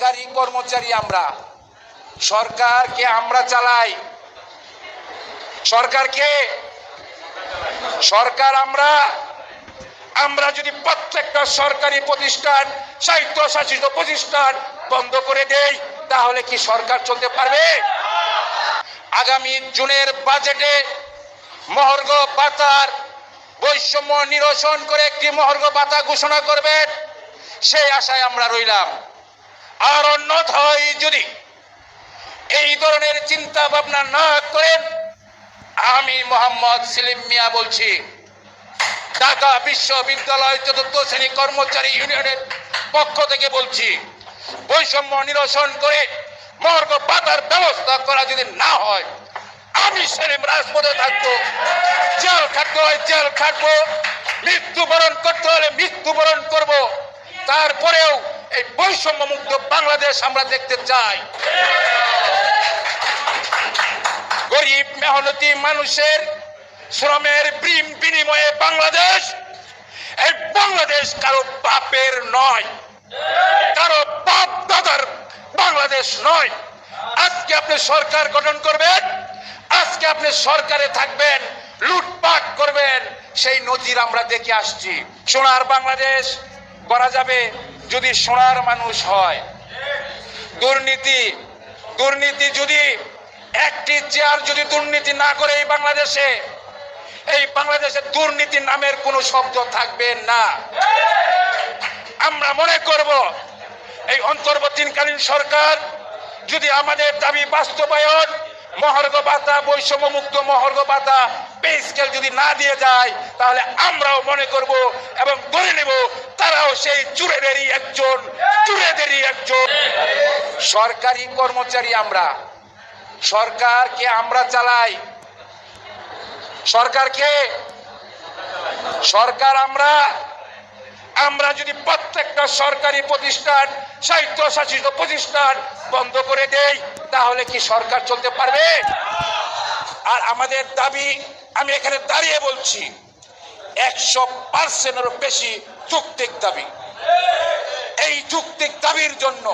সরকারি কর্মচারী আমরা। সরকারকে আমরা চালাই। সরকারকে? সরকার আমরা। আমরা যদি প্রত্যেকটা সরকারি প্রতিষ্ঠান, স্বায়ত্তশাসিত প্রতিষ্ঠান বন্ধ করে দেই, তাহলে কি সরকার চলতে পারবে? আগামী জুনের বাজেটে মহর্ঘ পাতার বৈষম্য নিরসন করে একটি মহর্ঘ পাতা ঘোষণা করবেন, সেই আশায় আমরা রইলাম। আর অন্যথায় যদি এই ধরনের চিন্তা ভাবনা না করেন, আমি মোহাম্মদ সেলিম মিয়া বলছি, ঢাকা বিশ্ববিদ্যালয় চতুর্থ শ্রেণি কর্মচারী ইউনিয়নের পক্ষ থেকে বলছি, বৈষম্য নিরসন করে মর্গ পাতার ব্যবস্থা করা যদি না হয়, আমি সেলিম রাজপথে থাকব, জেল হয় জেল খাটবো, মৃত্যুবরণ করতে হলে মৃত্যুবরণ করব তারপরেও এই বৈষম্য মুক্ত বাংলাদেশ আমরা দেখতে চাই। গরিব, মেহনতি মানুষের শ্রমের বিনিময়ে বাংলাদেশ, এই বাংলাদেশ কারও বাপের নয়। কারও বাপ দাদার বাংলাদেশ নয়। আজকে আপনি সরকার গঠন করবেন, আজকে আপনি সরকারে থাকবেন, লুটপাট করবেন, সেই নজির আমরা দেখে আসছি। সোনার বাংলাদেশ করা যাবে যদি সোনার মানুষ হয়। দুর্নীতি দুর্নীতি যদি একটি চেয়ার যদি দুর্নীতি না করে এই বাংলাদেশে এই বাংলাদেশে দুর্নীতি নামের কোনো শব্দ থাকবে না। আমরা মনে করব, এই অন্তর্বর্তীকালীন সরকার যদি আমাদের দাবি বাস্তবায়ন মহার্ঘ ভাতা, বৈষম্য মুক্ত মহার্ঘ ভাতা পে স্কেল যদি না দিয়ে যায়, তাহলে আমরাও মনে করব এবং ধরে নেব তারাও সেই চুরেদেরই একজন চুরেদেরই একজন। সরকারি কর্মচারী আমরা। সরকারকে আমরা চালাই। সরকারকে? সরকার আমরা? আমরা যদি প্রত্যেকটা সরকারি প্রতিষ্ঠান, স্বায়ত্তশাসিত প্রতিষ্ঠান বন্ধ করে দেই, তাহলে কি সরকার চলতে পারবে? আর আমাদের দাবি, আমি এখানে দাঁড়িয়ে বলছি, একশো পার্সেন্টেরও বেশি যুক্তিক দাবি। এই যুক্তিক দাবির জন্য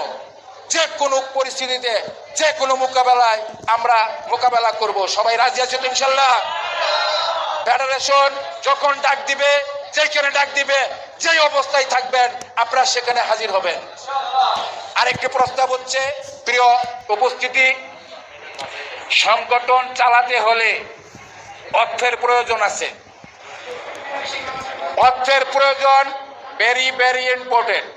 যে কোনো পরিস্থিতিতে, যে কোনো মোকাবেলায় আমরা মোকাবেলা করব। সবাই রাজি আছে তো ইনশাল্লাহ? ফেডারেশন যখন ডাক দিবে, যেখানে ডাক দিবে যেই অবস্থায় থাকবেন, আপনারা সেখানে হাজির হবেন। আরেকটি প্রস্তাব হচ্ছে, প্রিয় উপস্থিতি, সংগঠন চালাতে হলে অর্থের প্রয়োজন আছে। অর্থের প্রয়োজন ভেরি ভেরি ইম্পর্টেন্ট